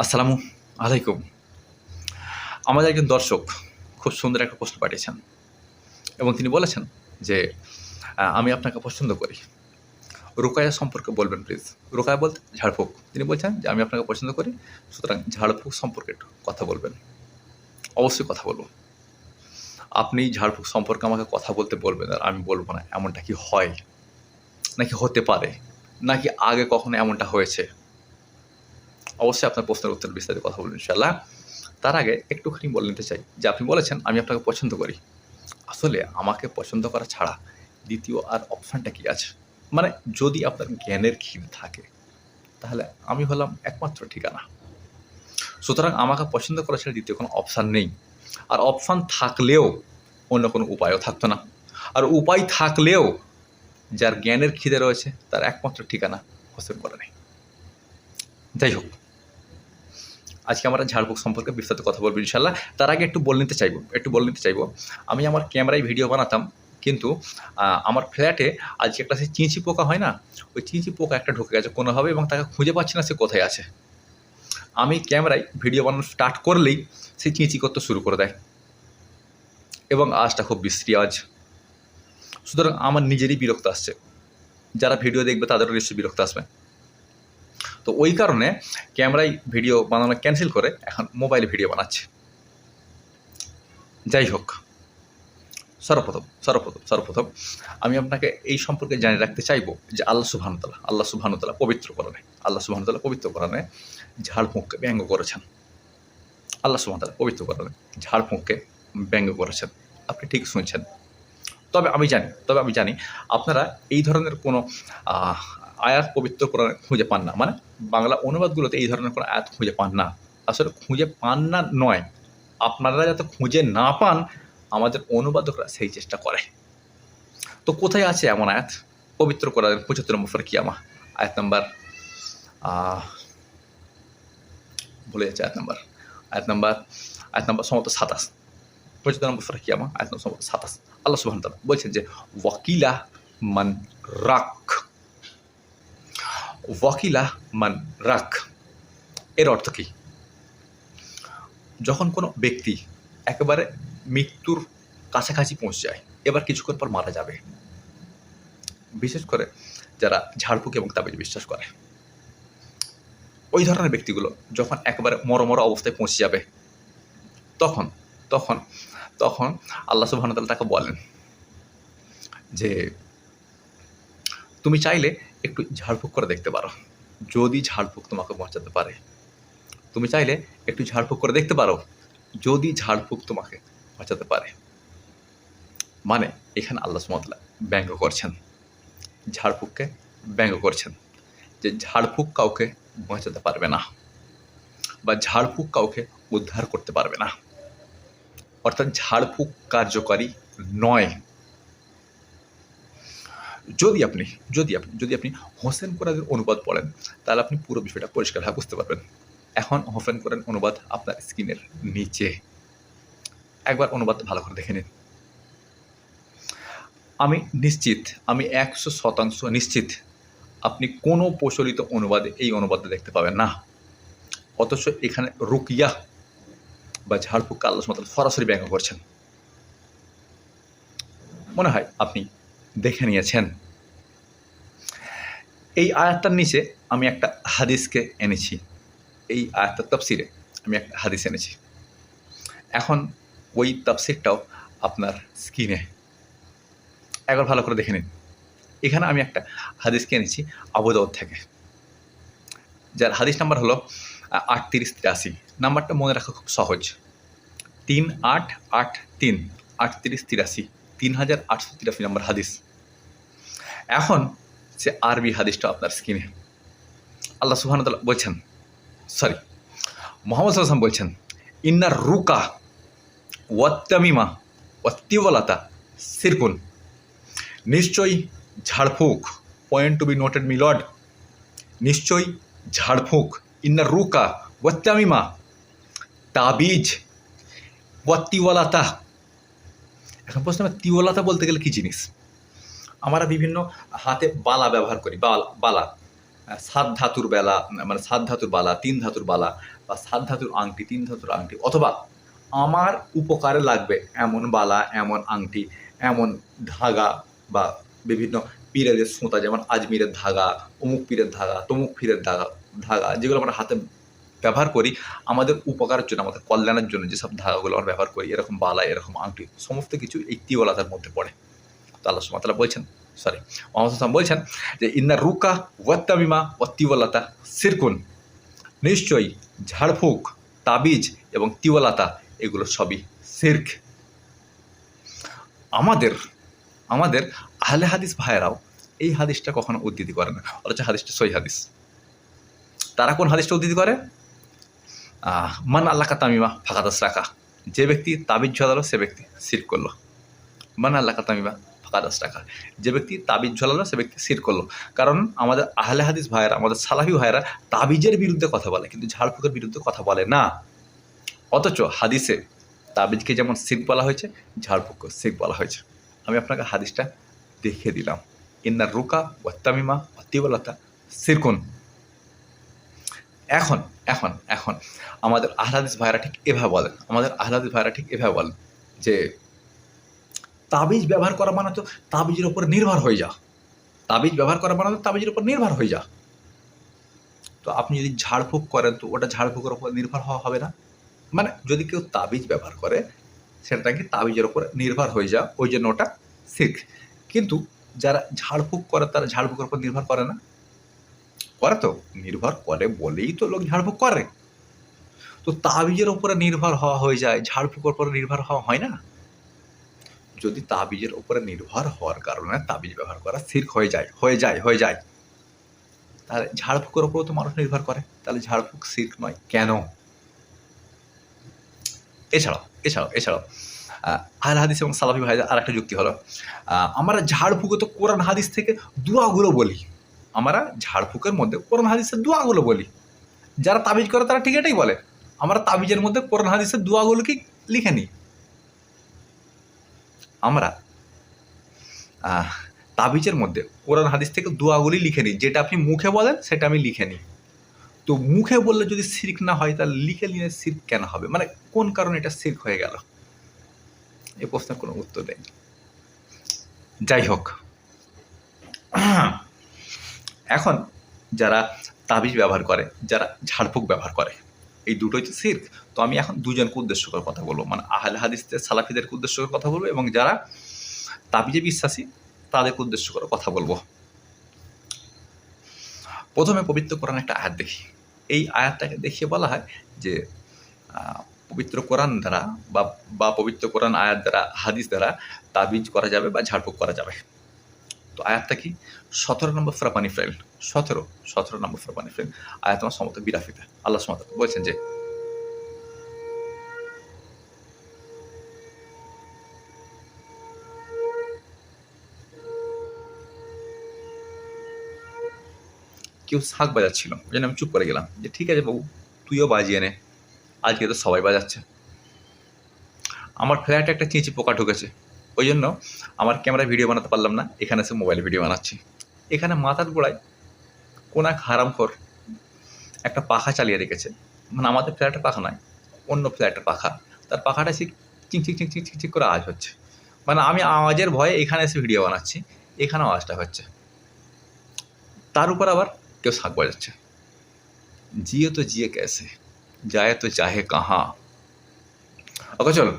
আসসালামু আলাইকুম। আমাদের একজন দর্শক খুব সুন্দর একটা প্রশ্ন পাঠিয়েছেন এবং তিনি বলেছেন যে আমি আপনাকে পছন্দ করি। রোকায়া সম্পর্কে বলবেন প্লিজ রোকায়া বলতে ঝাড়ফুঁক। তিনি বলছেন যে, আমি আপনাকে পছন্দ করি, সুতরাং ঝাড়ফুঁক সম্পর্কে একটু কথা বলবেন। অবশ্যই কথা বলব। আপনি ঝাড়ফুঁক সম্পর্কে আমাকে কথা বলতে বলবেন আর আমি বলব না, এমনটা কি হয়? নাকি হতে পারে? নাকি আগে কখনো এমনটা হয়েছে? অবশ্যই আপনার প্রশ্নের উত্তর বিস্তারিত কথা বলবেন ইনশাল্লাহ তার আগে একটুখানি বলে নিতে চাই। যে আপনি বলেছেন, আমি আপনাকে পছন্দ করি। আসলে আমাকে পছন্দ করা ছাড়া দ্বিতীয় আর অপশানটা কি আছে? মানে যদি আপনার জ্ঞানের ক্ষীণ থাকে, তাহলে আমি হলাম একমাত্র ঠিকানা। সুতরাং আমাকে পছন্দ করা ছাড়া দ্বিতীয় কোনো অপশান নেই। আর অপশান থাকলেও অন্য কোনো উপায়ও থাকতো না। আর উপায় থাকলেও যার জ্ঞানের খিদে রয়েছে, তার একমাত্র ঠিকানা হোসেন করে নেই যাই হোক আজকে আমরা ঝাড়ফুঁক সম্পর্কে বিস্তারিত কথা বলব ইনশাল্লাহ তার আগে একটু বলে নিতে চাইব, একটু বলে নিতে চাইব। আমি আমার ক্যামেরায় ভিডিও বানাতাম, কিন্তু আমার ফ্ল্যাটে আজকে একটা সে চিঁচি পোকা হয় না? ওই চিঁচি পোকা একটা ঢুকে গেছে কোনোভাবে এবং তাকে খুঁজে পাচ্ছি না সে কোথায় আছে। আমি ক্যামেরায় ভিডিও বানানো স্টার্ট করলেই সে চিঁচি করতে শুরু করে দেয়। এবং আজটা খুব বিশ্রী আজ সুতরাং আমার নিজেরই বিরক্ত আসছে। যারা ভিডিও দেখবে তাদেরও নিশ্চয়ই বিরক্ত আসবে। তো ওই কারণে ক্যামেরায় ভিডিও বানানো ক্যান্সেল করে এখন মোবাইলে ভিডিও বানাচ্ছে। যাই হোক, সর্বপ্রথম সর্বপ্রথম সর্বপ্রথম আমি আপনাকে এই সম্পর্কে জানিয়ে রাখতে চাইব যে আল্লাহ সুবহানতালা আল্লাহ সুবহানতালা পবিত্র করানে আল্লাহ সুবহানতালা পবিত্র করানে ঝাড়ফুঁককে ব্যঙ্গ করেছেন। আল্লাহ সুবহানতালা পবিত্র করানে ঝাড়ফুঁককে ব্যঙ্গ করেছেন। আপনি ঠিক শুনছেন। তবে আমি জানি, তবে আমি জানি আপনারা এই ধরনের কোনো আয়াত পবিত্র কোরআনে খুঁজে পান না। মানে বাংলা অনুবাদগুলোতে এই ধরনের কোনো আয়াত খুঁজে পান না। আসলে খুঁজে পান না নয়। আপনারা যাতে খুঁজে না পান, আমাদের অনুবাদকরা সেই চেষ্টা করে। তো কোথায় আছে এমন আয়াত? পবিত্র কোরআনের পঁচাত্তর নম্বর কিয়ামা আয়াত নাম্বার ভুলে যাচ্ছে আয়াত নাম্বার। আয়াত নাম্বার আয়াত নাম্বার সমত সাতাশ। পঁচাত্তর নম্বর সুরা কিয়ামা আয়াত নম্বর সমত সাতাশ। আল্লাহ তাআলা বলছেন যে, ওয়াকিলা মান রাখ ওয়াকিলা মান রাখ। এর অর্থ কি? যখন কোনো ব্যক্তি একেবারে মৃত্যুর কাছাকাছি পৌঁছে যায়, এবার কিছুক্ষণ পর মারা যাবে। বিশেষ করে যারা ঝাড়ফুঁক এবং তাবিজ বিশ্বাস করে। ওই ধরনের ব্যক্তিগুলো যখন একেবারে মরমর অবস্থায় পৌঁছে যাবে, তখন তখন তখন আল্লাহ সুবাহতাল তাকে বলেন যে, তুমি চাইলে একটু ঝাড়ফুঁক করে দেখতে পারো। যদি ঝাড়ফুঁক তোমাকে বাঁচাতে পারে। তুমি চাইলে একটু ঝাড়ফুঁক করে দেখতে পারো। যদি ঝাড়ফুঁক তোমাকে বাঁচাতে পারে। মানে এখানে আল্লাহ সুমতলা ব্যঙ্গ করছেন। ঝাড়ফুঁককে ব্যঙ্গ করছেন। যে ঝাড়ফুঁক কাউকে বাঁচাতে পারবে না। বা ঝাড়ফুঁক কাউকে উদ্ধার করতে পারবে না। অর্থাৎ ঝাড়ফুঁক কার্যকারী নয়। যদি আপনি যদি আপনি যদি আপনি হোসেন কোরআনের অনুবাদ পড়েন, তাহলে আপনি পুরো বিষয়টা পরিষ্কারভাবে বুঝতে পারবেন। এখন হোসেন কোরআন অনুবাদ আপনার স্ক্রিনের নিচে। একবার অনুবাদ ভালো করে দেখে নিন। আমি নিশ্চিত, আমি একশো শতাংশ নিশ্চিত, আপনি কোনো প্রচলিত অনুবাদে এই অনুবাদটা দেখতে পাবেন না। অথচ এখানে রুকিয়া বা ঝাড়ফুঁককে আল্লাহ সরাসরি ব্যঙ্গ করছেন। মনে হয় আপনি দেখে নিয়েছেন। এই আয়াতটার নিচে আমি একটা হাদিসকে এনেছি। এই আয়াতটার তফসিরে আমি একটা হাদিস এনেছি। এখন ওই তফসিরটাও আপনার স্ক্রিনে। একবার ভালো করে দেখে নিন। এখানে আমি একটা হাদিসকে এনেছি আবুদাউদ থেকে। যার হাদিস নাম্বার হলো আটত্রিশ তিরাশি। নাম্বারটা মনে রাখা খুব সহজ। তিন আট আট তিন, আটত্রিশ তিরাশি। তিন হাজার আটশো তিরাশি নম্বর হাদিস। এখন সে আরবি হাদিসটা আপনার স্ক্রিনে আল্লাহ সুবহান বলছেন সরি মোহাম্মদ সাল্লাম বলছেন ইন্নার রুকা ওয়াত্তামিমা ওয়াত্তিওয়ালাতা সিরকুন। নিশ্চয়ই ঝাড়ফুঁক পয়েন্ট টু বি নোটেড মি মিলড নিশ্চয়ই ঝাড়ফুঁক ইন্নার রুকা ওয়াত্তামিমা তাবিজ ওয়াত্তিওয়ালাতা এখন প্রশ্ন আমার তিওয়ালাতা বলতে গেলে কী জিনিস? আমরা বিভিন্ন হাতে বালা ব্যবহার করি, বালা সাত ধাতুর বেলা মানে সাত ধাতুর বালা, তিন ধাতুর বালা, বা সাত ধাতুর আংটি, তিন ধাতুর আংটি, অথবা আমার উপকারে লাগবে এমন বালা, এমন আংটি, এমন ধাগা, বা বিভিন্ন পীরের সুতা যেমন আজমিরের ধাগা, অমুক পীরের ধাগা, তমুক পীরের ধাগা ধাগা, যেগুলো আমরা হাতে ব্যবহার করি, আমাদের উপকারের জন্য, আমাদের কল্যাণের জন্য যেসব ধাগাগুলো আমরা ব্যবহার করি, এরকম বালা, এরকম আংটি, সমস্ত কিছু এই তিওয়ালাতার মধ্যে পড়ে। তো আল্লাহ সুমাতালা বলছেন সরি মোহাম্মদ হাসান বলছেন যে, ইন্না রুকা ওয়াত্তামিমা ও তিওয়ালাতা সিরকুন। নিশ্চয়ই ঝাড়ফুঁক, তাবিজ এবং তিওয়ালাতা, এগুলো সবই সির্ক। আমাদের আমাদের আহলে হাদিস ভাইয়েরাও এই হাদিসটা কখনো উদ্ধৃতি করে না। অথচ হাদিসটা সই হাদিস। তারা কোন হাদিসটা উদ্ধৃতি করে? মান আল্লাহ তামিমা ফাঁকাদাস রাখা যে ব্যক্তি তাবিজ ঝলালো, সে ব্যক্তি সির করল। মান আল্লাহ তামিমা ফাঁকাদাস রাখা যে ব্যক্তি তাবিজ ঝলালো, সে ব্যক্তি সির করল। কারণ আমাদের আহলে হাদিস ভাইয়েরা, আমাদের সালাফি ভাইয়েরা তাবিজের বিরুদ্ধে কথা বলে, কিন্তু ঝাড়ফুঁকের বিরুদ্ধে কথা বলে না। অথচ হাদিসে তাবিজকে যেমন সিক বলা হয়েছে ঝাড়ফুঁককে সিক বলা হয়েছে। আমি আপনাকে হাদিসটা দেখিয়ে দিলাম। ইন্নার রুকা ওয়াত্তামিমা অতিবলতা সিরকুন। এখন এখন এখন। আমাদের আহলাদিস ভাইরা ঠিক এভাবে বলেন। আমাদের আহলাদিস ভাইরা ঠিক এভাবে বলেন যে, তাবিজ ব্যবহার করা মানে তো তাবিজের উপর নির্ভর হয়ে যা তাবিজ ব্যবহার করা মানে তো তাবিজের উপর নির্ভর হয়ে যা তো আপনি যদি ঝাড়ফুঁক করেন তো ওটা ঝাড়ফুঁকের উপর নির্ভর হওয়া হবে না। মানে যদি কেউ তাবিজ ব্যবহার করে, সেটা কি তাবিজের উপর নির্ভর হয়ে যা ওই জন্য ওটা শিখ কিন্তু যারা ঝাড়ফুঁক করে, তারা ঝাড়ফুঁকের উপর নির্ভর করে না। করে তো নির্ভর করে বলেই তো লোক ঝাড়ফুঁক করে। তো তাবিজের উপরে নির্ভর হওয়া হয়ে যায় ঝাড়ফুঁকের উপরে নির্ভর হওয়া হয় না। যদি তাবিজের উপরে নির্ভর হওয়ার কারণে তাবিজ ব্যবহার করা সির্ক হয়ে যায় হয়ে যায় হয়ে যায়। তাহলে ঝাড়ফুঁকের উপরেও তো মানুষ নির্ভর করে তাহলে ঝাড়ফুঁক সির্ক নয় কেন? এছাড়াও এছাড়াও এছাড়াও আহ, হাদিস এবং সালাফি ভাইদের আর একটা যুক্তি হলো আমরা ঝাড়ফুঁকে তো কোরআন হাদিস থেকে দোয়াগুলো বলি। আমরা ঝাড়ফুঁকের মধ্যে কোরআন হাদিসের দোয়াগুলো বলি। যারা তাবিজ করে তারা ঠিক এটাই বলে। আমরা তাবিজের মধ্যে কোরআন হাদিসের দোয়াগুলোকে লিখে নিই? আমরা তাবিজের মধ্যে কোরআন হাদিস থেকে দোয়াগুলি লিখে নিই। যেটা আপনি মুখে বলেন, সেটা আমি লিখে নিই। তো মুখে বললে যদি সির্ক না হয়, তাহলে লিখে নিলে সির্ক কেন হবে? মানে কোন কারণে এটা সির্ক হয়ে গেল? এ প্রশ্নের কোনো উত্তর দেয়নি। যাই হোক। এখন যারা তাবিজ ব্যবহার করে, যারা ঝাড়ফুঁক ব্যবহার করে, এই দুটোই তো সির্ক। তো আমি এখন দুজনকে উদ্দেশ্য করে কথা বলব। মানে আহলে হাদিসদের সালাফিদেরকে উদ্দেশ্য করে কথা বলব এবং যারা তাবিজে বিশ্বাসী, তাদেরকে উদ্দেশ্য করে কথা বলব। প্রথমে পবিত্র কোরআন একটা আয়াত দেখি। এই আয়াতটাকে দেখিয়ে বলা হয় যে পবিত্র কোরআন দ্বারা বা বা পবিত্র কোরআন আয়াত দ্বারা, হাদিস দ্বারা তাবিজ করা যাবে বা ঝাড়ফুঁক করা যাবে। তো আয়াতটা কি? সতেরো নম্বর ফ্রাপানি ফ্রেল সতেরো সতেরো নম্বর ফ্রাপানি ফ্রেল আয়াত তোমার সমত বিরাফিতে। আল্লাহ সমত বলছেন যে, কেউ শাক বাজাচ্ছিল ওই জন্য আমি চুপ করে গেলাম। যে, ঠিক আছে বাবু, তুইও বাজিয়ে নে। আজকে তো সবাই বাজাচ্ছে। আমার ফ্ল্যাটে একটা চিঁচি পোকা ঢুকেছে। ওই জন্য আমার ক্যামেরা ভিডিও বানাতে পারলাম না। এখানে এসে মোবাইলে ভিডিও বানাচ্ছি। এখানে মাথার গোড়ায় কোন এক হারামখোর একটা পাখা চালিয়ে রেখেছে। মানে আমাদের ফ্ল্যাটের পাখা নয়, অন্য ফ্ল্যাটের পাখা। তার পাখাটা ঠিক চিং চিং চিং চিং চিং চিং করে আওয়াজ হচ্ছে। মানে আমি আওয়াজের ভয়ে এখানে এসে ভিডিও বানাচ্ছি এখানে আওয়াজটা হচ্ছে। তার উপর আবার কেউ শাক বাজাচ্ছে। জিয়ে তো জিয়ে कैसे যায় তো চাহে কাহা। ওকে চলো,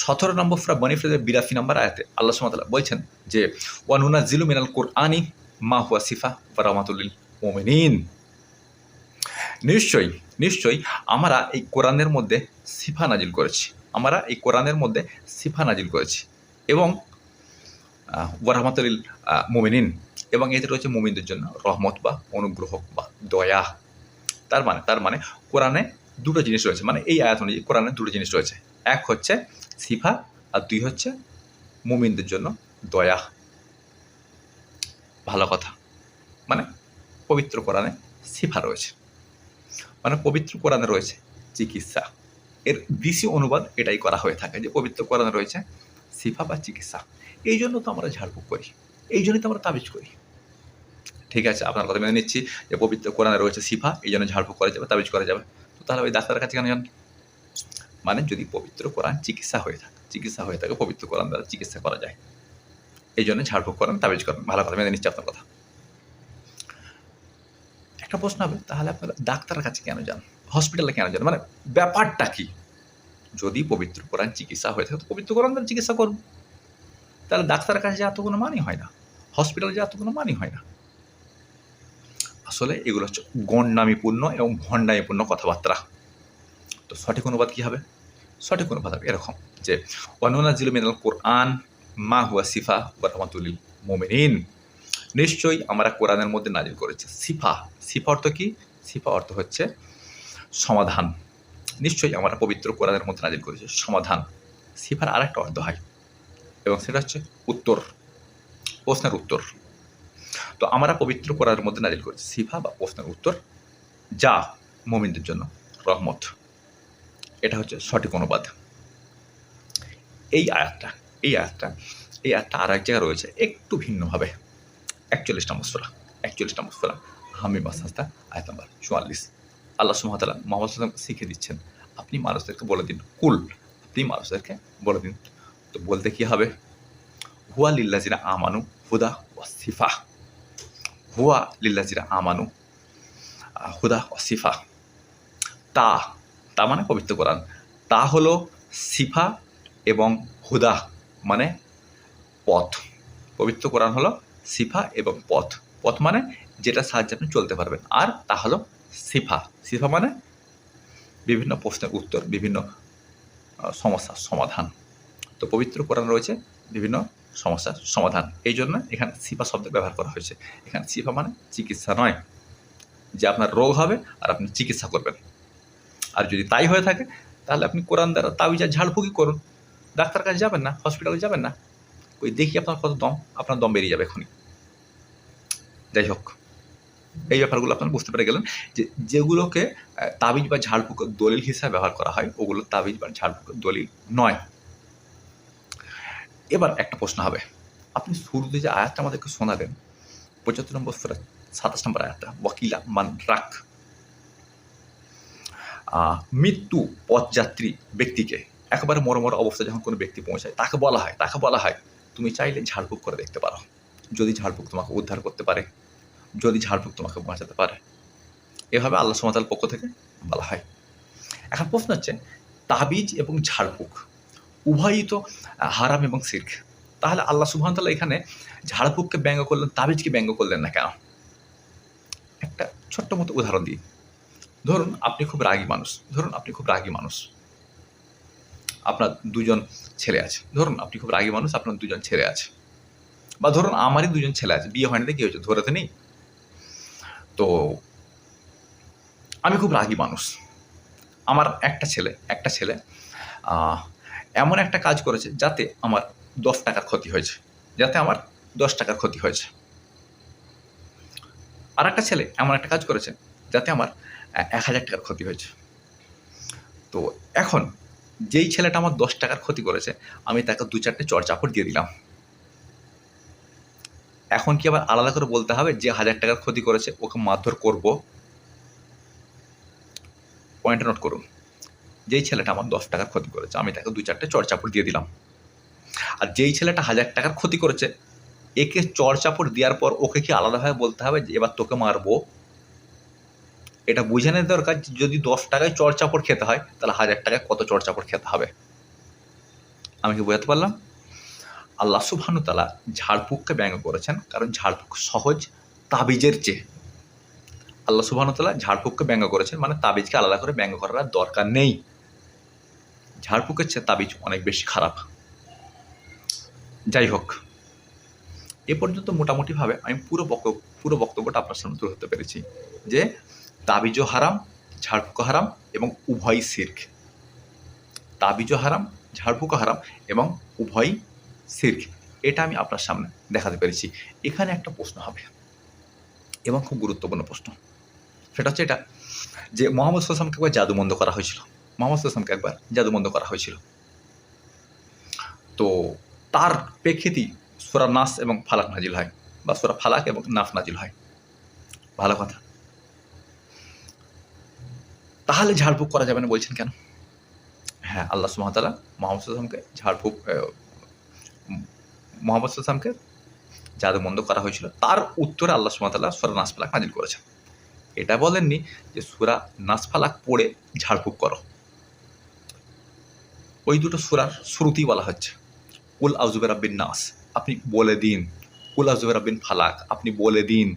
সতেরো নম্বর ফ্রা বনি ফ্রেজের বিরাশি নম্বর আয়াতে আল্লাহ সুমাতালা বলছেন যে ওয়ানুনা জিলু মিনাল কোরআনি মা সিফা বা রহমাতুল্লিল ওমিনিন নিশ্চয়ই নিশ্চয়ই আমরা এই কোরআনের মধ্যে সিফা নাজিল করেছি। আমরা এই কোরআনের মধ্যে সিফা নাজিল করেছি। এবং ওয়ারহমাতুল মোমিনিন। এবং এতে রয়েছে মোমিনদের জন্য রহমত বা অনুগ্রহ বা দয়া। তার মানে তার মানে কোরআনে দুটো জিনিস রয়েছে। মানে এই আয়াত অনুযায়ী কোরআনে দুটো জিনিস রয়েছে। এক হচ্ছে সিফা, আর দুই হচ্ছে মোমিনদের জন্য দয়া। ভালো কথা। মানে পবিত্র কোরআনে সিফা রয়েছে। মানে পবিত্র কোরআনে রয়েছে চিকিৎসা। এর বেশি অনুবাদ এটাই করা হয়ে থাকে যে পবিত্র কোরআনে রয়েছে সিফা বা চিকিৎসা। এই জন্য তো আমরা ঝাড়ফুঁক করি। এই জন্যই তো আমরা তাবিজ করি। ঠিক আছে, আপনার কথা মেনে নিচ্ছি যে পবিত্র কোরআনে রয়েছে সিফা, এই জন্য ঝাড়ফুঁক করা যাবে, তাবিজ করা যাবে। তো তাহলে ওই ডাক্তারের কাছে কেন যান? মানে যদি পবিত্র কোরআন চিকিৎসা হয়ে থাকে, চিকিৎসা হয়ে থাকে, পবিত্র কোরআন দ্বারা চিকিৎসা করা যায়। এই জন্য ঝাড়ফুঁক করেন, তাবিজ করেন। ভালো কথা মেনে নিচ্ছি আপনার কথা। একটা প্রশ্ন হবে, তাহলে আপনারা ডাক্তারের কাছে কেন যান? হসপিটালে কেন যান? মানে ব্যাপারটা কি? যদি পবিত্র কোরআন চিকিৎসা হয়ে থাকে, তো পবিত্র কোরআন দ্বারা চিকিৎসা করব তাহলে ডাক্তারের কাছে যাওয়া তো কোনো মানই হয় না। হসপিটালে যাওয়া তো কোনো মানই হয় না। আসলে এগুলো হচ্ছে গণ্ডামিপূর্ণ এবং ভণ্ডামিপূর্ণ কথাবার্তা। তো সঠিক অনুবাদ কী হবে? সঠিক অনুবাদ হবে এরকম যে, অনুনাজিল মিনাল কোরআন মা হুয়া সিফা ওয়া রহমাতুলিল মোমিনিন। নিশ্চয়ই আমরা কোরআনের মধ্যে নাজিল করেছি। সিফা সিফা অর্থ কি? সিফা অর্থ হচ্ছে সমাধান। নিশ্চয়ই আমরা পবিত্র কোরআনের মধ্যে নাজিল করেছি। সমাধান। সিফার আরেকটা অর্থ হয় এবং সেটা হচ্ছে উত্তর। প্রশ্নের উত্তর। তো আমরা পবিত্র কোরআনের মধ্যে নাজিল করেছি। সিফা বা প্রশ্নের উত্তর যা মোমিনদের জন্য রহমত। এটা হচ্ছে সঠিক অনুবাদ। এই আয়াতটা এই আয়াতটা এই আয়াতটা আর এক জায়গায় রয়েছে, একটু ভিন্নভাবে একচল্লিশ নম্বর সোরা একচল্লিশ নম্বর সোরা হামি আয়াত নম্বর চুয়াল্লিশ। আল্লাহ সুমতালা মোহাম্মদ সাল্লামকে শিখে দিচ্ছেন, আপনি মানুষদেরকে বলে দিন, কুল, আপনি মানুষদেরকে বলে দিন। তো বলতে কী হবে? হুয়া লিল্লাজিরা আমানু হুদা ওয়াসিফা হুয়া লিল্লাজিরা আমানু হুদা ওয়াসিফা তা তা মানে পবিত্র কোরআন। তা হলো সিফা এবং হুদা। মানে পথ। পবিত্র কোরআন হলো সিফা এবং পথ। পথ মানে যেটা সাহায্যে আপনি চলতে পারবেন। আর তা হলো সিফা। সিফা মানে বিভিন্ন প্রশ্নের উত্তর, বিভিন্ন সমস্যার সমাধান। তো পবিত্র কোরআন রয়েছে বিভিন্ন সমস্যার সমাধান। এই জন্য এখানে সিফা শব্দ ব্যবহার করা হয়েছে। এখানে সিফা মানে চিকিৎসা নয়। যে আপনার রোগ হবে আর আপনি চিকিৎসা করবেন। আর যদি তাই হয়ে থাকে, তাহলে আপনি কোরআন দ্বারা তাবিজা ঝাড়ফুঁকি করুন। ডাক্তার কাছে যাবেন না হসপিটালে যাবেন না ওই দেখি আপনার কত দম, আপনার দম বেরিয়ে যাবে এখনই। যাই হোক, এই ব্যাপারগুলো আপনারা বুঝতে পেরে গেলেন যে যেগুলোকে তাবিজ বা ঝাড়ফুঁক দলিল হিসাবে ব্যবহার করা হয়, ওগুলো তাবিজ বা ঝাড়ফুঁক দলিল নয়। এবার একটা প্রশ্ন হবে, আপনি শুরুতে যে আয়াতটা আমাদেরকে শোনালেন পঁচাত্তর নম্বর সুরা, সাতাশ নম্বর আয়াতটা বকিলা মান রাখ। মৃত্যু পথযাত্রী ব্যক্তিকে একেবারে মরমর অবস্থা যখন কোনো ব্যক্তি পৌঁছায়, তাকে বলা হয়, তাকে বলা হয়, তুমি চাইলে ঝাড়ফুঁক করে দেখতে পারো। যদি ঝাড়ফুঁক তোমাকে উদ্ধার করতে পারে, যদি ঝাড়ফুঁক তোমাকে বাঁচাতে পারে। এভাবে আল্লাহ সমাতাল পক্ষ থেকে বলা হয়। এখন প্রশ্ন হচ্ছে, তাবিজ এবং ঝাড়ফুঁক উভয়ই তো হারাম এবং শির্ক তাহলে আল্লাহ সুবহানাহু এখানে ঝাড়ফুঁককে ব্যঙ্গ করলেন, তাবিজকে ব্যঙ্গ করলেন না কেন? একটা ছোট্ট মতো উদাহরণ দিই। ধরুন, আপনি খুব রাগী মানুষ। ধরুন, আপনি খুব রাগী মানুষ। আপনার দুজন ছেলে আছে। ধরুন আপনি খুব রাগী মানুষ, আপনার দুজন ছেলে আছে। বা ধরুন আমারই দুজন ছেলে আছে, বিয়ে হয়নি কি হয়েছে? ধরে তো নেই। তো আমি খুব রাগী মানুষ। আমার একটা ছেলে একটা ছেলে এমন একটা কাজ করেছে যাতে আমার দশ টাকার ক্ষতি হয়েছে, যাতে আমার দশ টাকার ক্ষতি হয়েছে। আর একটা ছেলে এমন একটা কাজ করেছে যাতে আমার এক হাজার টাকার ক্ষতি হয়েছে। তো এখন যেই ছেলেটা আমার দশ টাকার ক্ষতি করেছে, আমি তাকে দু চারটে চড়চাপড় দিয়ে দিলাম। এখন কি আবার আলাদা করে বলতে হবে যে হাজার টাকার ক্ষতি করেছে, ওকে মারধর করব? পয়েন্ট নোট করুন। যেই ছেলেটা আমার দশ টাকার ক্ষতি করেছে, আমি তাকে দু চারটে চড়চাপড় দিয়ে দিলাম। আর যেই ছেলেটা হাজার টাকার ক্ষতি করেছে, একে চড়চাপড় দেওয়ার পর ওকে কি আলাদাভাবে বলতে হবে যে, এবার তোকে মারবো? এটা বুঝে নেওয়ার দরকার যদি দশ টাকায় চড়চাপড় খেতে হয়, তাহলে হাজার টাকায় কত চড়চাপড় খেতে হবে? আমি কি বোঝাতে পারলাম? আল্লাহ সুবহানু তালা ঝাড়ফুঁককে ব্যঙ্গ করেছেন, কারণ ঝাড়ফুঁক সহজ তাবিজের চেয়ে। আল্লাহ সুবহানু তালা ঝাড়ফুঁককে ব্যঙ্গ করেছেন মানে তাবিজকে আলাদা করে ব্যঙ্গ করার দরকার নেই। ঝাড়ফুঁকের চেয়ে তাবিজ অনেক বেশি খারাপ। যাই হোক, এ পর্যন্ত মোটামুটিভাবে আমি পুরো বক্তব্য পুরো বক্তব্যটা আপনার সামনে তুলে ধরতে পেরেছি যে তাবিজও হারাম, ঝাড়ফুঁকও হারাম এবং উভয়ই সির্ক তাবিজও হারাম, ঝাড়ফুঁকও হারাম এবং উভয়ই সির্ক এটা আমি আপনার সামনে দেখাতে পেরেছি। এখানে একটা প্রশ্ন হবে এবং খুব গুরুত্বপূর্ণ প্রশ্ন। সেটা হচ্ছে এটা যে মোহাম্মদ সাল্লামকে একবার জাদুমন্দ করা হয়েছিল। মোহাম্মদ সাল্লামকে একবার জাদুমন্দ করা হয়েছিল। তো তার প্রেক্ষিতেই সোরা নাস এবং ফালাক নাজিল হয় বা সোরা ফালাক এবং নাফ নাজিল হয়। ভালো কথা। তাহলে ঝাড়ফুঁক করা যাবে না বলছেন কেন? হ্যাঁ আল্লাহ সুমতালা মোহাম্মদ সাল্লামকে ঝাড়ফুঁক মোহাম্মদ সাল্লামকে যাদের মন্দ করা হয়েছিল, তার উত্তরে আল্লাহ সুমতাল্লাহ সুরা নাসফালাক নাজিল করেছেন। এটা বলেননি যে সুরা নাসফালাক পড়ে ঝাড়ফুঁক করো। ওই দুটো সুরার শুরুতেই বলা হচ্ছে উল আজুবের আব্বিন নাস আপনি বলে দিন। উল আজুবের আব্বিন ফালাক আপনি বলে দিন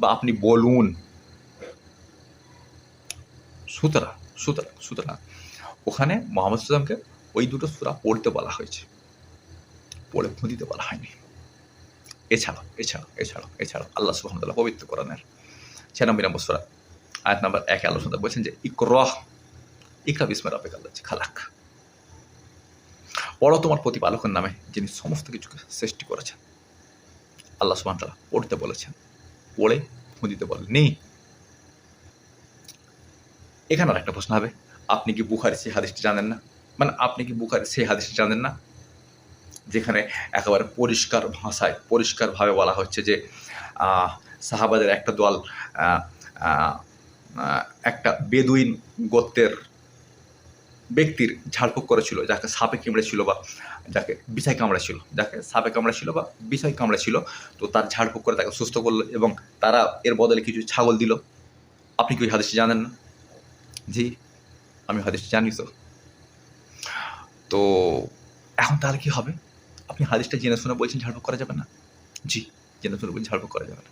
বা আপনি বলুন। সুতরাং, সুতরা, সুতরাং। ওখানে মোহাম্মদ সাল্লামকে ওই দুটো সুরা পড়তে বলা হয়েছে। পড়ে খুঁদিতে বলা হয়নি। এছাড়াও এছাড়াও এছাড়া এছাড়াও আল্লাহ সুহামদুল্লাহ পবিত্র কোরআনের ছিয়ানব্বই নম্বর সুরা, আয়াত নাম্বার একে আলোচনা বলছেন যে, ইকরহ, ইকরা বিস্মের অপেক্ষা আল্লাহ খালাক। পড়ো তোমার প্রতিপালকের নামে যিনি সমস্ত কিছুকে সৃষ্টি করেছেন। আল্লাহ তাআলা পড়তে বলেছেন। পড়ে বলেন নেই এখানে আর একটা প্রশ্ন হবে। আপনি কি বুখারি সেই হাদিসটি জানেন না? মানে আপনি কি বুখারি সেই হাদিসটি জানেন না? যেখানে একেবারে পরিষ্কার ভাষায়, পরিষ্কারভাবে বলা হচ্ছে যে সাহাবাদের একটা দল একটা বেদুইন গোত্রের ব্যক্তির ঝাড়ফুঁক করেছিল, যাকে সাপে কামড়েছিল বা যাকে বিষয় কামড়েছিল যাকে সাপে কামড়েছিল বা বিষয় কামড়েছিল তো তার ঝাড়ফুঁক করে তাকে সুস্থ করল এবং তারা এর বদলে কিছু ছাগল দিল। আপনি কি ওই হাদিসটি জানেন না? জি, আমি হাদিসটি জানি তো তো এখন তাহলে কি হবে? আপনি হাদিসটা জেনে শুনে বলছেন ঝাড়ফুঁক করা যাবে না? জি, জেনে শুনে বলছেন ঝাড়ফুঁক করা যাবে না।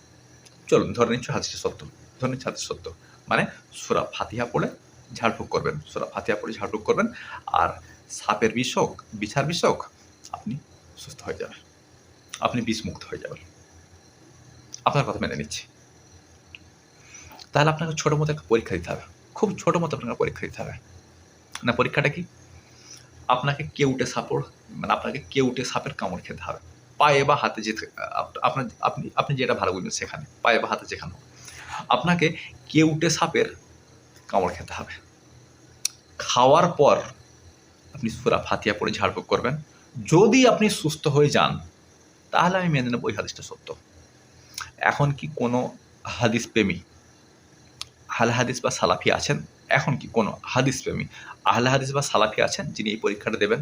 চলুন, ধরে নিচ্ছি হাদিসটা সত্য। ধরে নিচ্ছি হাদিস সত্য। মানে সুরা ফাতিহা পড়ে ঝাড়ফুঁক করবেন। সুরা ফাতিহা পড়ে ঝাড়ফুঁক করবেন। আর সাপের বিষ হোক বিছার বিষ হোক আপনি সুস্থ হয়ে যাবেন। আপনি বিষমুক্ত হয়ে যাবেন। আপনার কথা মেনে নিচ্ছি। তাহলে আপনাকে ছোটো মতো একটা পরীক্ষা দিতে হবে। খুব ছোটো মতো আপনাকে পরীক্ষা দিতে হবে। না, পরীক্ষাটা কি? আপনাকে কেউটে সাপড় মানে আপনাকে কেউটে সাপের কামড় খেতে হবে। পায়ে বা হাতে যেতে আপনার, আপনি আপনি যেটা ভালো বুঝবেন সেখানে, পায়ে বা হাতে যেখানে। আপনাকে কেউটে সাপের কামড় খেতে হবে। খাওয়ার পর আপনি সুরা ফাতিয়া পড়ে ঝাড়ফুঁক করবেন। যদি আপনি সুস্থ হয়ে যান, তাহলে আমি মেনে নেব ওই হাদিসটা সত্য। এখন কি কোনো হাদিস প্রেমী আহলে হাদিস বা সালাফি আছেন? এখন কি কোনো হাদিস প্রেমী আহলে হাদিস বা সালাফি আছেন যিনি এই পরীক্ষাটা দেবেন?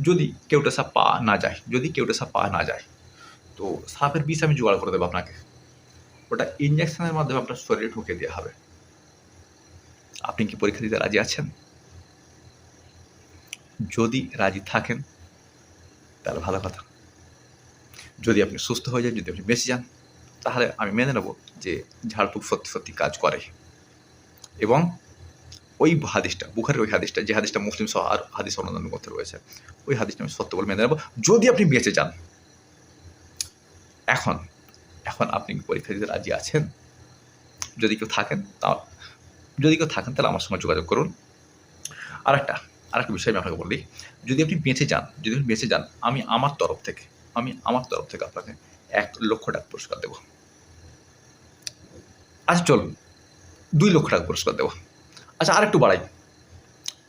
যদি কেউটা সাপ পা না যায়, যদি কেউটা সাপ পা না যায়, তো সাপের বিষ আমি জোগাড় করে দেবো আপনাকে। ওটা ইঞ্জেকশনের মাধ্যমে আপনার শরীরে ঢুকে দেওয়া হবে। আপনি কি পরীক্ষা দিতে রাজি আছেন? যদি রাজি থাকেন, তাহলে ভালো কথা। যদি আপনি সুস্থ হয়ে যান, যদি আপনি বেঁচে যান তাহলে আমি মেনে নেব যে ঝাড়ফুঁক সত্যি সত্যি কাজ করে। এবং ওই হাদিসটা, বুখারের ওই হাদিসটা, যে হাদিসটা মুসলিম সহ আর হাদিস অন্যান্য মধ্যে রয়েছে, ওই হাদিসটা আমি সত্য বলে মেনে নেব। যদি আপনি বেঁচে যান, এখন এখন আপনি পরীক্ষা দিতে রাজি আছেন? যদি কেউ থাকেন, তা, যদি কেউ থাকেন, তাহলে আমার সঙ্গে যোগাযোগ করুন। আর একটা আর একটা বিষয় আমি আপনাকে বলি যদি আপনি বেঁচে যান, যদি আপনি বেঁচে যান, আমি আমার তরফ থেকে, আমি আমার তরফ থেকে আপনাকে এক লক্ষ টাকা পুরস্কার দেবো। আচ্ছা চলুন দুই লক্ষ টাকা পুরস্কার দেবো। আচ্ছা আর একটু বাড়াই।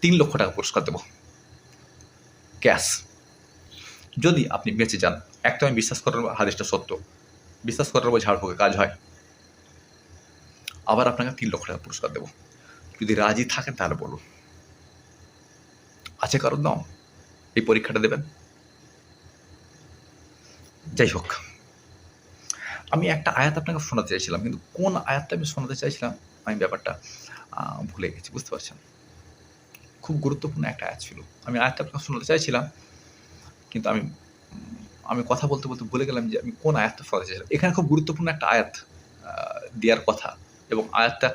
তিন লক্ষ টাকা পুরস্কার দেবো। ক্যাশ। যদি আপনি বেঁচে যান, একটা আমি বিশ্বাস করার হাদিসটা সত্য। বিশ্বাস করার উপর ঝাড়ফুঁকে কাজ হয়। আবার আপনাকে তিন লক্ষ টাকা পুরস্কার দেবো। যদি রাজি থাকেন, তাহলে বলুন। আছে কারণ দাম এই পরীক্ষাটা দেবেন? যাই হোক। আমি একটা আয়াত আপনাকে শোনাতে চাইছিলাম, কিন্তু কোন আয়াতটা আমি শোনাতে চাইছিলাম, আমি ব্যাপারটা ভুলে গেছি, বুঝতে পারছেন? খুব গুরুত্বপূর্ণ একটা আয়াত ছিল। আমি আয়াতটা আপনাকে শোনাতে চাইছিলাম, কিন্তু আমি আমি কথা বলতে বলতে ভুলে গেলাম যে আমি কোন আয়াতটা শোনাতে চাইছিলাম। এখানে খুব গুরুত্বপূর্ণ একটা আয়াত দেওয়ার কথা এবং আয়াতটা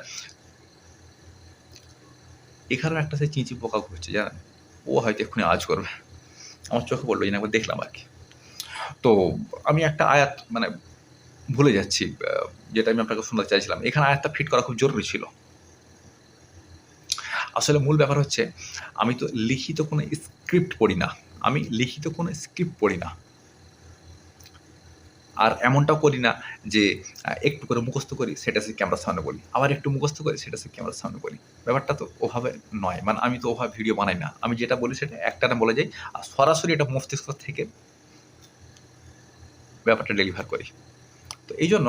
এখানেও একটা সে চিঁচি পোকা ঘুরছে, জানেন? ও হয়তো এক্ষুনি আজ করবে। আমার চোখে যে না একবার দেখলাম আর কি। তো আমি একটা আয়াত মানে ভুলে যাচ্ছি যেটা আমি আপনাকে শোনাতে চাইছিলাম। এখানে আয়াতটা ফিট করা খুব জরুরি ছিল। আসলে মূল ব্যাপার হচ্ছে, আমি তো লিখিত কোনো স্ক্রিপ্ট পড়ি না। আমি লিখিত কোনো স্ক্রিপ্ট পড়ি না। আর এমনটাও করি না যে একটু করে মুখস্থ করি, সেটা সে ক্যামেরার সামনে বলি। আবার একটু মুখস্থ করি, সেটা সে ক্যামেরার সামনে বলি। ব্যাপারটা তো ওভাবে নয়। মানে আমি তো ওভাবে ভিডিও বানাই না। আমি যেটা বলি সেটা একটা বলে যাই আর সরাসরি এটা মস্তিষ্ক থেকে ব্যাপারটা ডেলিভার করি। তো এই জন্য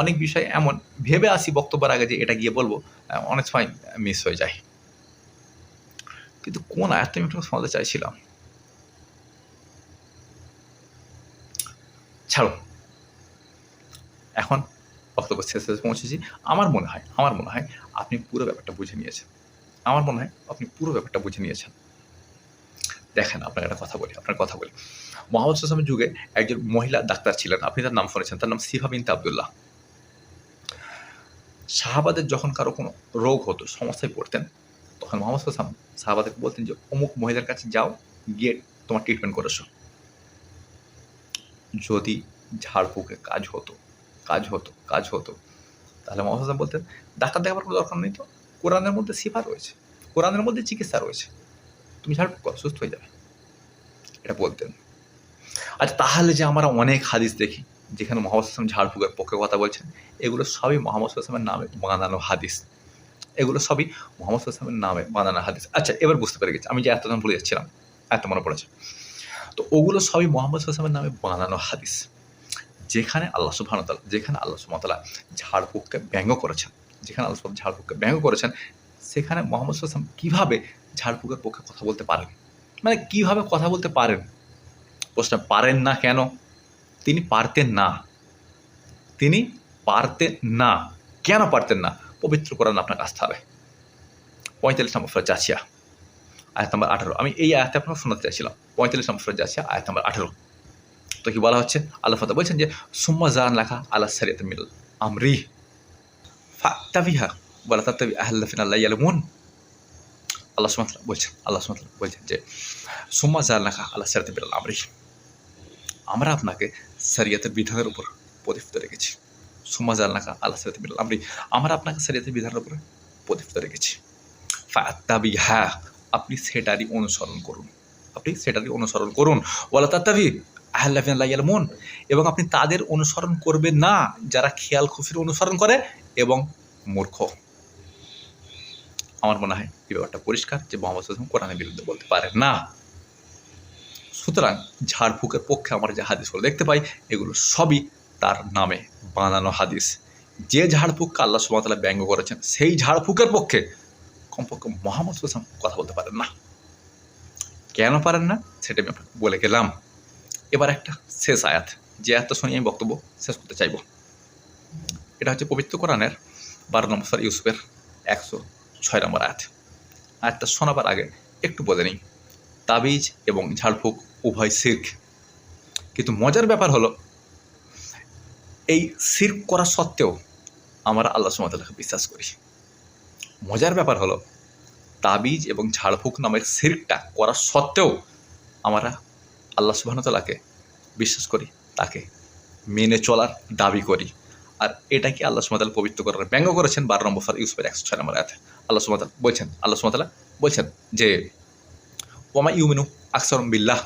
অনেক বিষয় এমন ভেবে আসি বক্তব্যের আগে যে এটা গিয়ে বলব অনেক সময় মিস হয়ে যায়। কিন্তু কোন আয়াতটা আমি একটু শোনাতে চাইছিলাম? ছাড়ো। এখন বক্তব্য শেষে পৌঁছেছি। আমার মনে হয়, আমার মনে হয় আপনি পুরো ব্যাপারটা বুঝে নিয়েছেন। আমার মনে হয় আপনি পুরো ব্যাপারটা বুঝে নিয়েছেন। দেখেন আপনার একটা কথা বলি আপনার কথা বলি। মোহাম্মদ সাল্লামের যুগে একজন মহিলা ডাক্তার ছিলেন, আপনি তার নাম শুনেছেন, তার নাম সিফা বিনতে আবদুল্লাহ। শাহাবাদের যখন কারও কোনো রোগ হতো, সমস্যায় পড়তেন, তখন মোহাম্মদ সাল্লাম সাহাবাদেরকে বলতেন যে, অমুক মহিলার কাছে যাও, গিয়ে তোমার ট্রিটমেন্ট করেছ যদি ঝাড়ফুঁকে কাজ হতো কাজ হতো কাজ হতো, তাহলে মোহাম্মদ বলতেন, ডাক্তার দেখাবার কোনো দরকার নেই তো? কোরআনের মধ্যে সিফা রয়েছে, কোরআনের মধ্যে চিকিৎসা রয়েছে। তুমি করো সুস্থ হয়ে যাবে। এটা বলতেন আচ্ছা তাহলে যে আমরা অনেক হাদিস দেখি, যেখানে মোহাম্মদ আসলাম ঝাড়ফুঁকের পক্ষে কথা বলছেন, এগুলো সবই মোহাম্মদ আসলামের নামে বানানো হাদিস। এগুলো সবই মোহাম্মদ আসলামের নামে বানানো হাদিস। আচ্ছা এবার বুঝতে পেরে গেছি। আমি যে এতক্ষণ ভুলে যাচ্ছিলাম, এত মনে পড়েছে। তো ওগুলো সবই মোহাম্মদ আসলামের নামে বানানো হাদিস। যেখানে আল্লাহ সুবাহতালা যেখানে আল্লাহ সুবাহতালা ঝাড়ফুঁককে ব্যঙ্গ করেছেন। যেখানে আল্লাহ সুবহান ঝাড়ফুঁককে ব্যঙ্গ করেছেন সেখানে মোহাম্মদ আসলাম কীভাবে ঝাড়ফুঁকের পক্ষে কথা বলতে পারেন? মানে কীভাবে কথা বলতে পারেন? প্রশ্ন, পারেন না কেন? তিনি পারতেন না। তিনি পারতেন না। কেন পারতেন না? পবিত্র কোরআন আপনার আসতে হবে। পঁয়তাল্লিশ নম্বর ফরাজ যাচ্ছিয়া আয়াত নম্বর আঠারো। আমি এই আয়াতে আপনাকে শোনাতে চাইছিলাম। পঁয়তাল্লিশ নম্বর ফরাজ যাচ্ছিয়া আয়াত নম্বর আঠারো। তো কি বলা হচ্ছে? আল্লাহ ফাতা বলছেন যে, সুম্মা জান লেখা আল্লাহ সারিয়াত মিল আমরি ফাত্তাবিহা। বলা তাত্তাবি আহ্লাফিন আল্লাহ ইয়ালমুন আল্লাহ সুমাত বলছেন আল্লাহ সুমাত বলছেন যে সুম্মা জাল লেখা আল্লাহ সারিয়াত মিল আমরি আমরা আপনাকে সারিয়াতের বিধানের উপর প্রতিষ্ঠিত রেখেছি সুম্মা জাল লেখা আল্লাহ সারিয়াত মিল আমরি আমরা আপনাকে সারিয়াতের বিধানের উপর প্রতিষ্ঠিত রেখেছি ফাত্তাবিহা আপনি সেটারই অনুসরণ করুন আপনি সেটারই অনুসরণ করুন ওয়ালা তাত্তাবি আহ্লাফিন এবং আপনি তাদের অনুসরণ করবেন না। যারা খেয়াল খুশির অনুসরণ করে এবং মূর্খ। আমার মনে হয় এই ব্যাপারটা পরিষ্কার যে মোহাম্মদ সাল্লাম কোরআনের বিরুদ্ধে বলতে পারেন না। সুতরাং ঝাড়ফুঁকের পক্ষে আমরা যে হাদিসগুলো দেখতে পাই, এগুলো সবই তার নামে বানানো হাদিস। যে ঝাড়ফুঁককে আল্লাহ সুমতলা ব্যঙ্গ করেছেন, সেই ঝাড়ফুঁকের পক্ষে কমপক্ষে মোহাম্মদ সাল্লাম কথা বলতে পারেন না। কেন পারেন না? সেটা আমি আপনাকে বলে গেলাম। এবার একটা শেষ আয়াত। যে আয়াতটা শুনে আমি বক্তব্য শেষ করতে চাইব। এটা হচ্ছে পবিত্র কোরআনের বারো নম্বর ইউসুফের একশো ছয় নম্বর আয়াত। আয়াতটা শোনাবার আগে একটু বলে নিই। তাবিজ এবং ঝাড়ফুঁক উভয় সির্ক। কিন্তু মজার ব্যাপার হলো, এই সির্ক করা সত্ত্বেও আমরা আল্লাহ সুমতাল্লাহকে বিশ্বাস করি। মজার ব্যাপার হলো, তাবিজ এবং ঝাড়ফুঁক নামের সির্কটা করা সত্ত্বেও আমরা আল্লাহ সুবাহতালাকে বিশ্বাস করি, তাকে মেনে চলার দাবি করি। আর এটাকে আল্লাহ সুমাতাল পবিত্র করার ব্যঙ্গ করেছেন? বারো নম্বর ফার ইউসুফের একশো ছয় নম্বর আয়াতে। আল্লাহ সুমাতাল বলছেন, আল্লাহ সুমাতালা বলছেন যে ওমা ইউমিনু আকসরম বিল্লাহ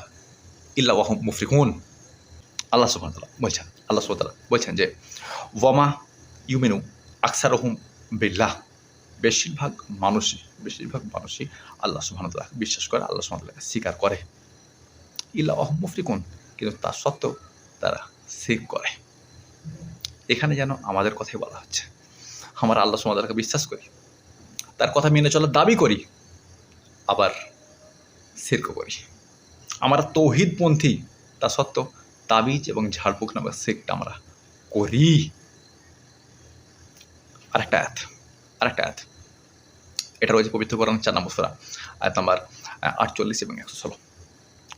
ইল্লা ওয়াহম মুফরিকুন আল্লাহ সুবাহতালা বলছেন, আল্লাহ সুমাতালা বলছেন যে, ওয়ামা ইউমিনু আকসারহম বিল্লাহ। বেশিরভাগ মানুষই বেশিরভাগ মানুষই আল্লাহ সুবাহতাল্লাহ বিশ্বাস করে, আল্লাহ সুবাহতাল্লাহকে স্বীকার করে। ইল্লা অহম মুফরিকুন কিন্তু তা সত্ত্বেও তারা সিক করে। এখানে যেন আমাদের কথাই বলা হচ্ছে। আমরা আল্লাহ সুমাদারকে বিশ্বাস করি, তার কথা মেনে চলার দাবি করি, আবার সির্ক করি। আমরা তৌহিদপন্থী তা সত্ত্বেও তাবিজ এবং ঝাড়ফুঁক নামের সিকটা আমরা করি। আরেকটা আয়াত আরেকটা আয়াত। এটা রয়েছে পবিত্র কোরআন চার নম্বর সুরা, আয়াত নাম্বার আটচল্লিশ এবং একশো ষোলো।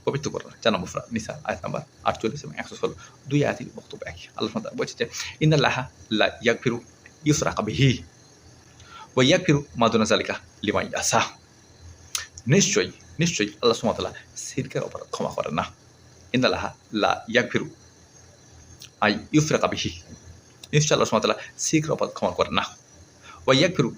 পবিত্র কোরআন চার নম্বর নিসা, আয়াত নাম্বার আটচল্লিশ এবং একশো ষোলো। দুই আয়াতই বক্তব্য একই। আল্লাহ তাআলা বলছে যে ইন্দাল্লাহা লা ইয়াগফিরু ইউসরাকা বিহি ওয়া ইয়াগফিরু মাদুনা জালিকা লিমান ইয়াসা নিশ্চয়ই নিশ্চয়ই আল্লাহ ওয়া তাআলা অপরাধ ক্ষমা করেন না। ইন্দাল্লাহা লা ইয়াগফিরু আই ইউসরাকা বিহি। নিশ্চয়ই আল্লাহ ওয়া তাআলা অপরাধ ক্ষমা করেন না। ওয়া ইয়াগফিরু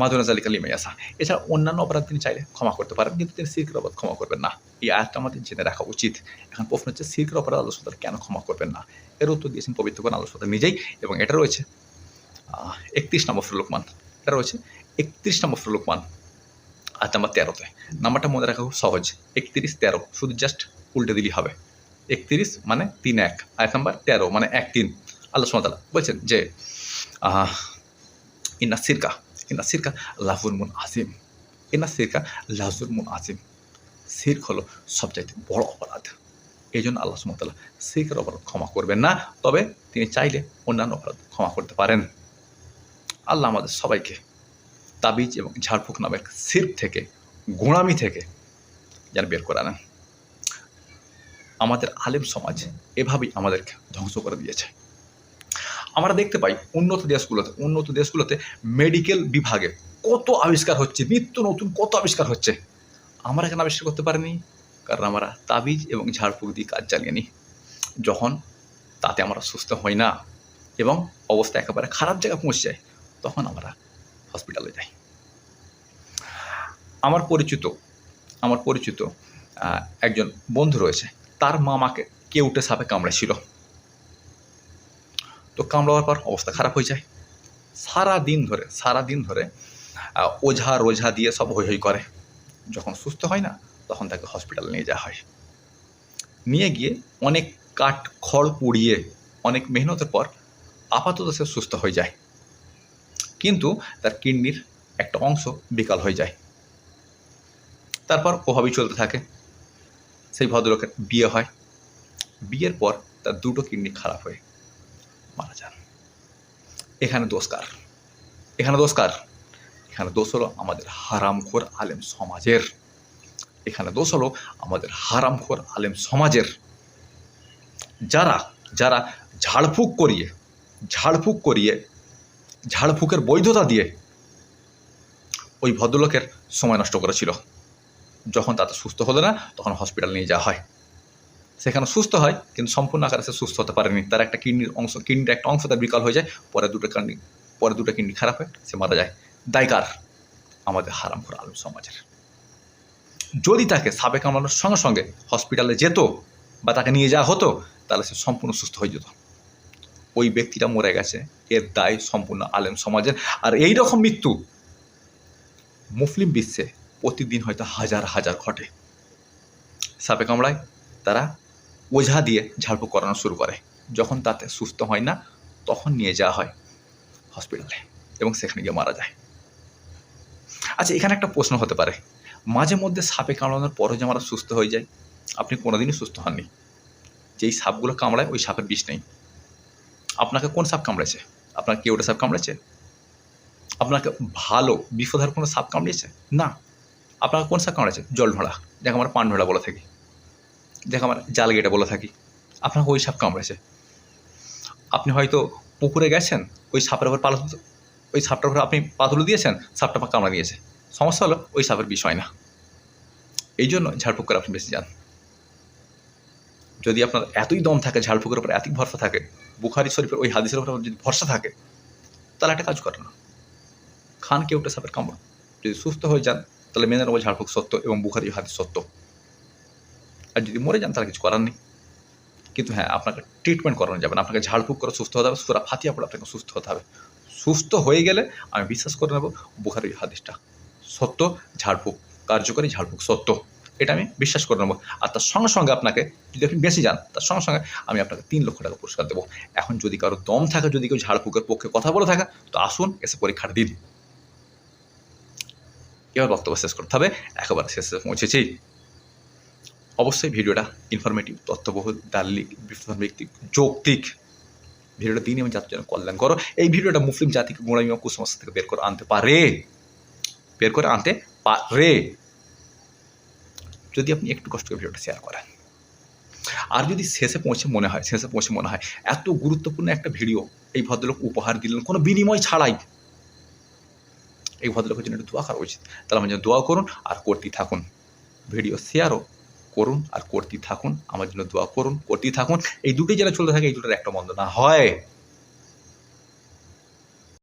মাদুনা জালিকা লিমান ইয়াসা। এছাড়া অন্যান্য অপরাধ তিনি চাইলে ক্ষমা করতে পারেন, কিন্তু তিনি শিরকের অপরাধ ক্ষমা করবেন না। এই আয়াতটা আমাদের জেনে রাখা উচিত। এখন প্রশ্ন হচ্ছে শিরকের অপরাধ ওয়া তাআলা কেন ক্ষমা করবেন না? এর উত্তর দিয়েছেন পবিত্র কোরআন আল্লাহ সুবহানাহু নিজেই, এবং এটা রয়েছে একত্রিশ নম্বর লোকমান। এটা রয়েছে একত্রিশ নম্বর লোকমান আজ নাম্বার তেরোতে। নাম্বারটা মনে রাখা খুব সহজ। একত্রিশ, তেরো। শুধু জাস্ট উল্টে দিলেই হবে। একত্রিশ মানে তিন, এক। এক নাম্বার তেরো মানে এক, তিন। আল্লাহ সুমতাল্লাহ বলছেন যে ইন্না সিরকা ইন্না সিরকা লাফুর মুন আজিম ইন্না সিরকা লাজুর মুন আজিম সিরক হলো সবচাইতে বড় অপরাধ। এই জন্য আল্লাহ সুমতাল্লাহ সিরকের অপরাধ ক্ষমা করবেন না, তবে তিনি চাইলে অন্যান্য অপরাধ ক্ষমা করতে পারেন। আল্লাহ আমাদের সবাইকে তাবিজ এবং ঝাড়ফুঁক নামের সির্ক থেকে, গোড়ামি থেকে যেন বের করে আনেন। আমাদের আলেম সমাজ এভাবেই আমাদেরকে ধ্বংস করে দিয়েছে। আমরা দেখতে পাই উন্নত দেশগুলোতে উন্নত দেশগুলোতে মেডিকেল বিভাগে কত আবিষ্কার হচ্ছে, নিত্য নতুন কত আবিষ্কার হচ্ছে। আমরা কেন আবিষ্কার করতে পারিনি, কারণ আমরা তাবিজ এবং ঝাড়ফুঁক দিয়ে কাজ চালিয়ে নিই। যখন তাতে আমরা সুস্থ হই না এবং অবস্থা একেবারে খারাপ জায়গায় পৌঁছে যায়, তখন আমরা হসপিটালে যাই। আমার পরিচিত আমার পরিচিত একজন বন্ধু রয়েছে, তার মামাকে কেউটে সাপে কামড়েছিল তো কামড়াবার পর অবস্থা খারাপ হয়ে যায়। সারা দিন ধরে সারা দিন ধরে ওঝা রোঝা দিয়ে সব হই হই করে। যখন সুস্থ হয় না, তখন তাকে হসপিটালে নিয়ে যাওয়া হয়। নিয়ে গিয়ে অনেক কাঠ, খড় পুড়িয়ে অনেক মেহনতের পর আপাতত সে সুস্থ হয়ে যায়। কিন্তু তার কিডনির একটা অংশ বিকাল হয়ে যায়। তারপর ওভাবেই চলতে থাকে। সেই ভদ্রলোকের বিয়ে হয়। বিয়ের পর তার দুটো কিডনি খারাপ হয়ে। মারা যান। এখানে দোষ কার? এখানে দোষ কার? এখানে দোষ হলো আমাদের হারামখোর আলেম সমাজের। এখানে দোষ হলো আমাদের হারামখোর আলেম সমাজের। যারা যারা ঝাড়ফুঁক করিয়ে ঝাড়ফুঁক করিয়ে, ঝাড়ফুঁকের বৈধতা দিয়ে ওই ভদ্রলোকের সময় নষ্ট করেছিল। যখন তাতে সুস্থ হলো না, তখন হসপিটাল নিয়ে যাওয়া হয়। সেখানে সুস্থ হয়, কিন্তু সম্পূর্ণ আকারে সে সুস্থ হতে পারেনি। তার একটা কিডনির অংশ, কিডনির একটা অংশ তার বিকল হয়ে যায়, পরে দুটো কিডনি, পরে দুটো কিডনি খারাপ হয়, সে মারা যায়। দায়কার আমাদের হারাম করে আলম সমাজের। যদি তাকে সাবে কামড়ানোর সঙ্গে সঙ্গে হসপিটালে যেত বা তাকে নিয়ে যাওয়া হতো, তাহলে সে সম্পূর্ণ সুস্থ হয়ে যেত। ওই ব্যক্তিটা মরে গেছে, এর দায় সম্পূর্ণ আলেম সমাজের। আর এই রকম মৃত্যু মুসলিম বিশ্বে প্রতিদিন হয়তো হাজার হাজার ঘটে। সাপে কামড়ায় তারা ওঝা দিয়ে ঝাড়ফুঁক করানো শুরু করে। যখন তাতে সুস্থ হয় না, তখন নিয়ে যাওয়া হয় হসপিটালে এবং সেখানে গিয়ে মারা যায়। আচ্ছা এখানে একটা প্রশ্ন হতে পারে। মাঝে মধ্যে সাপে কামড়ানোর পরও যে আমরা সুস্থ হয়ে যাই, আপনি কোনোদিনই সুস্থ হননি। যেই সাপগুলো কামড়ায়, ওই সাপের বিষ নেই। আপনাকে কোন সাপ কামড়েছে? আপনার কেউটা সাপ কামড়েছে? আপনাকে ভালো, বিপদার কোনো সাপ কামড়িয়েছে? না। আপনাকে কোন সাপ কামড়েছে? জল ঢোড়া যাকে আমরা পান ঢোড়া বলে থাকি। যাকে আমরা জাল গেটে বলে থাকি, আপনাকে ওই সাপ কামড়েছে। আপনি হয়তো পুকুরে গেছেন, ওই সাপের উপর পালা, ওই সাপটার উপর আপনি পা দিয়েছেন, সাপটা পা কামড়া দিয়েছে। সমস্যা হলো ওই সাপের বিষয় না। এই জন্য ঝাড়ফুঁক করে আপনি বেশি যান। যদি আপনার এতই দম থাকে, ঝাড়ফুঁকের উপর এতই ভরসা থাকে, বুখারি শরীফের ওই হাদিসের উপর আপনার যদি ভরসা থাকে, তাহলে একটা কাজ করেন না। খান কেউটা সাপের কামড়। যদি সুস্থ হয়ে যান, তাহলে মেনে নেব ঝাড়ফুঁক সত্য এবং বুখারি হাদিস সত্য। আর যদি মরে যান, তাহলে কিছু করার নেই। কিন্তু হ্যাঁ আপনাকে ট্রিটমেন্ট করানো যাবে না। আপনাকে ঝাড়ফুঁক করে সুস্থ হতে হবে, সুরা ফাতিয়া পড়ে আপনাকে সুস্থ হতে হবে। সুস্থ হয়ে গেলে আমি বিশ্বাস করে নেব বুখারি হাদিসটা সত্য, ঝাড়ফুঁক, কার্যকরী ঝাড়ফুঁক সত্য। এটা আমি বিশ্বাস করে নেব। আর তার সঙ্গে সঙ্গে আপনাকে, যদি আপনি বেশি যান, তার সঙ্গে সঙ্গে আমি আপনাকে তিন লক্ষ টাকা পুরস্কার দেবো। এখন যদি কারও দম থাকে, যদি কেউ ঝাড়ফুঁকের পক্ষে কথা বলে থাকে, তো আসুন, এসে পরীক্ষাটা দিন এবার বক্তব্য শেষ করতে হবে। একেবারে শেষে পৌঁছেছি। অবশ্যই ভিডিওটা ইনফরমেটিভ তথ্যবহুল, দার্লিক ব্যক্তিক যৌক্তিক ভিডিওটা দিন এবং জাতির জন্য কল্যাণ করো। এই ভিডিওটা মুসলিম জাতিকে গোড়ামি এবং কুসংস্কার থেকে বের করে আনতে পারে। বের করে আনতে পারে। যদি আপনি একটু কষ্ট করে ভিডিওটা শেয়ার করেন। আর যদি শেষে পৌঁছে মনে হয়, শেষে পৌঁছে মনে হয়, এত গুরুত্বপূর্ণ একটা ভিডিও এই ভদ্রলোক উপহার দিলেন, কোনো বিনিময় ছাড়াই। এই ভদ্রলোকের জন্য একটু দোয়া করা উচিত। তাহলে আমার জন্য দোয়া করুন আর করতেই থাকুন। ভিডিও শেয়ারও করুন আর করতেই থাকুন। আমার জন্য দোয়া করুন করতেই থাকুন। এই দুটোই যেন চলতে থাকে, এই দুটোর একটা মন্দ না হয়।